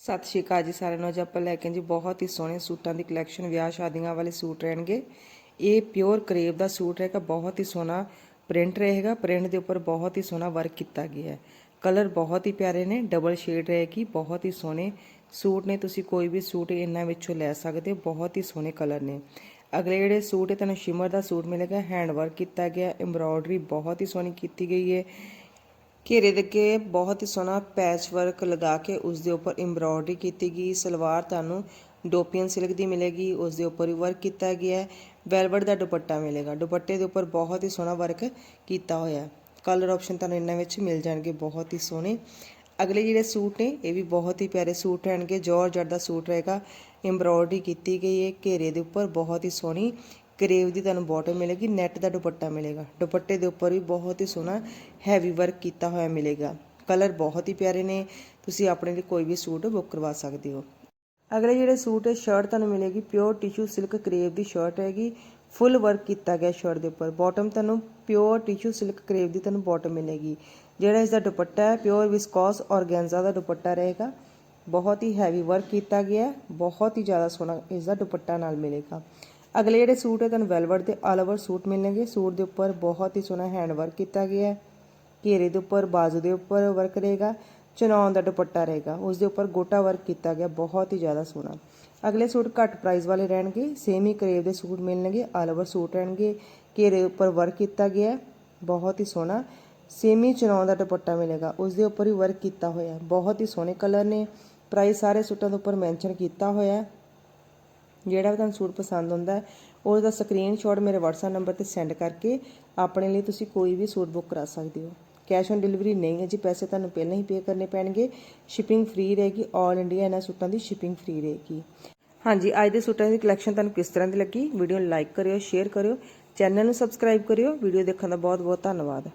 ਸਤਿ ਸ਼੍ਰੀ ਅਕਾਲ ਜੀ ਸਾਰਿਆਂ ਨੂੰ। ਅੱਜ ਆਪਾਂ ਲੈ ਕੇ ਜੀ ਬਹੁਤ ਹੀ ਸੋਹਣੇ ਸੂਟਾਂ ਦੀ ਕਲੈਕਸ਼ਨ ਵਿਆਹ ਸ਼ਾਦੀਆਂ ਵਾਲੇ ਸੂਟ ਰਹਿਣਗੇ। ਇਹ ਪਿਓਰ ਕਰੇਬ ਦਾ ਸੂਟ ਰਹੇਗਾ ਬਹੁਤ ਹੀ ਸੋਹਣਾ ਪ੍ਰਿੰਟ ਰਹੇਗਾ। ਪ੍ਰਿੰਟ ਦੇ ਉੱਪਰ ਬਹੁਤ ਹੀ ਸੋਹਣਾ ਵਰਕ ਕੀਤਾ ਗਿਆ ਹੈ। ਕਲਰ ਬਹੁਤ ਹੀ ਪਿਆਰੇ ਨੇ ਡਬਲ ਸ਼ੇਡ ਰਹੇਗੀ, ਬਹੁਤ ਹੀ ਸੋਹਣੇ ਸੂਟ ਨੇ। ਤੁਸੀਂ ਕੋਈ ਵੀ ਸੂਟ ਇਹਨਾਂ ਵਿੱਚੋਂ ਲੈ ਸਕਦੇ ਹੋ, ਬਹੁਤ ਹੀ ਸੋਹਣੇ ਕਲਰ ਨੇ। ਅਗਲੇ ਜਿਹੜੇ ਸੂਟ ਹੈ, ਤੁਹਾਨੂੰ ਸ਼ਿਮਰ ਦਾ ਸੂਟ ਮਿਲੇਗਾ ਹੈਂਡ ਵਰਕ ਕੀਤਾ ਗਿਆ ਐਮਬ੍ਰੋਇਡਰੀ ਬਹੁਤ ਹੀ ਸੋਹਣੀ ਕੀਤੀ ਗਈ ਹੈ। ਘੇਰੇ ਦੇ ਅੱਗੇ ਬਹੁਤ ਹੀ ਸੋਹਣਾ ਪੈਚ ਵਰਕ ਲਗਾ ਕੇ ਉਸ ਦੇ ਉੱਪਰ ਐਮਬ੍ਰੋਇਡਰੀ ਕੀਤੀ ਗਈ। ਸਲਵਾਰ ਤੁਹਾਨੂੰ ਡੋਪੀਅਨ ਸਿਲਕ ਦੀ ਮਿਲੇਗੀ। ਉਸ ਦੇ ਉੱਪਰ ਵੀ ਵਰਕ ਕੀਤਾ ਗਿਆ ਹੈ। ਵੈਲਵਟ ਦਾ ਦੁਪੱਟਾ ਮਿਲੇਗਾ। ਦੁਪੱਟੇ ਦੇ ਉੱਪਰ ਬਹੁਤ ਹੀ ਸੋਹਣਾ ਵਰਕ ਕੀਤਾ ਹੋਇਆ ਹੈ। ਕਲਰ ਆਪਸ਼ਨ ਤੁਹਾਨੂੰ ਇਹਨਾਂ ਵਿੱਚ ਮਿਲ ਜਾਣਗੇ। ਬਹੁਤ ਹੀ ਸੋਹਣੇ। ਅਗਲੇ ਜਿਹੜੇ ਸੂਟ ਨੇ, ਇਹ ਵੀ ਬਹੁਤ ਹੀ ਪਿਆਰੇ ਸੂਟ ਰਹਿਣਗੇ। ਜੋਰਜਟ ਦਾ ਸੂਟ ਰਹੇਗਾ। ਐਮਬ੍ਰੋਇਡਰੀ ਕੀਤੀ ਗਈ ਹੈ। ਘੇਰੇ ਦੇ ਉੱਪਰ ਬਹੁਤ ਹੀ ਸੋਹਣੀ ਕਰੇਵ ਦੀ ਤੁਹਾਨੂੰ ਬਾਟਮ ਮਿਲੇਗੀ ਨੈਟ ਦਾ ਦੁਪੱਟਾ ਮਿਲੇਗਾ। ਦੁਪੱਟੇ ਦੇ ਉੱਪਰ ਵੀ ਬਹੁਤ ਹੀ ਸੋਹਣਾ ਹੈਵੀ ਵਰਕ ਕੀਤਾ ਹੋਇਆ ਮਿਲੇਗਾ। ਕਲਰ ਬਹੁਤ ਹੀ ਪਿਆਰੇ ਨੇ, ਤੁਸੀਂ ਆਪਣੇ ਲਈ ਕੋਈ ਵੀ ਸੂਟ ਬੁੱਕ ਕਰਵਾ ਸਕਦੇ ਹੋ। ਅਗਲੇ ਜਿਹੜੇ ਸੂਟ ਹੈ ਸ਼ਰਟ ਤੁਹਾਨੂੰ ਮਿਲੇਗੀ ਪਿਓਰ ਟਿਸ਼ੂ ਸਿਲਕ ਕਰੇਵ ਦੀ ਸ਼ਰਟ ਹੈਗੀ। ਫੁੱਲ ਵਰਕ ਕੀਤਾ ਗਿਆ ਸ਼ਰਟ ਦੇ ਉੱਪਰ। ਬਾਟਮ ਤੁਹਾਨੂੰ ਪਿਓਰ ਟਿਸ਼ੂ ਸਿਲਕ ਕਰੇਵ ਦੀ ਤੁਹਾਨੂੰ ਬਾਟਮ ਮਿਲੇਗੀ। ਜਿਹੜਾ ਇਸ ਦਾ ਦੁਪੱਟਾ ਹੈ ਪਿਓਰ ਵਿਸਕੋਸ ਔਰਗੈਂਜ਼ਾ ਦਾ ਦੁਪੱਟਾ ਰਹੇਗਾ। ਬਹੁਤ ਹੀ ਹੈਵੀ ਵਰਕ ਕੀਤਾ ਗਿਆ ਬਹੁਤ ਹੀ ਜ਼ਿਆਦਾ ਸੋਹਣਾ ਇਸ ਦਾ ਦੁਪੱਟਾ ਨਾਲ ਮਿਲੇਗਾ। ਅਗਲੇ ਜਿਹੜੇ ਸੂਟ ਹੈ, ਤੁਹਾਨੂੰ ਵੈਲਵਟ ਦੇ ਆਲ ਓਵਰ ਸੂਟ ਮਿਲਣਗੇ। ਸੂਟ ਦੇ ਉੱਪਰ ਬਹੁਤ ਹੀ ਸੋਹਣਾ ਹੈਂਡ ਵਰਕ ਕੀਤਾ ਗਿਆ ਹੈ। ਘੇਰੇ ਦੇ ਉੱਪਰ, ਬਾਜ਼ੂ ਦੇ ਉੱਪਰ ਵਰਕ ਰਹੇਗਾ। ਚਨੌਨ ਦਾ ਦੁਪੱਟਾ ਰਹੇਗਾ। ਉਸ ਦੇ ਉੱਪਰ ਗੋਟਾ ਵਰਕ ਕੀਤਾ ਗਿਆ, ਬਹੁਤ ਹੀ ਜ਼ਿਆਦਾ ਸੋਹਣਾ। ਅਗਲੇ ਸੂਟ ਘੱਟ ਪ੍ਰਾਈਸ ਵਾਲੇ ਰਹਿਣਗੇ। ਸੇਮ ਹੀ ਕਰੇਵ ਦੇ ਸੂਟ ਮਿਲਣਗੇ ਆਲ ਓਵਰ ਸੂਟ ਰਹਿਣਗੇ। ਘੇਰੇ ਉੱਪਰ ਵਰਕ ਕੀਤਾ ਗਿਆ ਬਹੁਤ ਹੀ ਸੋਹਣਾ। ਸੇਮੀ ਚਨੌਨ ਦਾ ਦੁਪੱਟਾ ਮਿਲੇਗਾ। ਉਸ ਦੇ ਉੱਪਰ ਹੀ ਵਰਕ ਕੀਤਾ ਹੋਇਆ ਬਹੁਤ ਹੀ ਸੋਹਣੇ ਕਲਰ ਨੇ। ਪ੍ਰਾਈਸ ਸਾਰੇ ਸੂਟਾਂ ਦੇ ਉੱਪਰ ਮੈਂਸ਼ਨ ਕੀਤਾ ਹੋਇਆ ਜਿਹੜਾ ਵੀ ਤੁਹਾਨੂੰ ਸੂਟ ਪਸੰਦ ਹੁੰਦਾ ਹੈ ਉਸ ਦਾ ਸਕਰੀਨਸ਼ਾਟ ਮੇਰੇ WhatsApp ਨੰਬਰ ਤੇ ਸੈਂਡ ਕਰਕੇ ਆਪਣੇ ਲਈ ਤੁਸੀਂ ਕੋਈ ਵੀ ਸੂਟ ਬੁੱਕ ਕਰਾ ਸਕਦੇ ਹੋ। ਕੈਸ਼ ਔਨ ਡਿਲੀਵਰੀ ਨਹੀਂ ਹੈ ਜੀ, ਪੈਸੇ ਤੁਹਾਨੂੰ ਪਹਿਲਾਂ ਹੀ ਪੇ ਕਰਨੇ ਪੈਣਗੇ। ਸ਼ਿਪਿੰਗ ਫ੍ਰੀ ਰਹੇਗੀ 올 ਇੰਡੀਆ ਇਹਨਾਂ ਸੂਟਾਂ ਦੀ ਸ਼ਿਪਿੰਗ ਫ੍ਰੀ ਰਹੇਗੀ। ਹਾਂਜੀ, ਅੱਜ ਦੇ ਸੂਟਾਂ ਦੀ ਕਲੈਕਸ਼ਨ ਤੁਹਾਨੂੰ ਕਿਸ ਤਰ੍ਹਾਂ ਦੀ ਲੱਗੀ? ਵੀਡੀਓ ਨੂੰ ਲਾਈਕ ਕਰਿਓ ਸ਼ੇਅਰ ਕਰਿਓ ਚੈਨਲ ਨੂੰ ਸਬਸਕ੍ਰਾਈਬ ਕਰਿਓ। ਵੀਡੀਓ ਦੇਖਣ ਦਾ ਬਹੁਤ ਬਹੁਤ ਧੰਨਵਾਦ।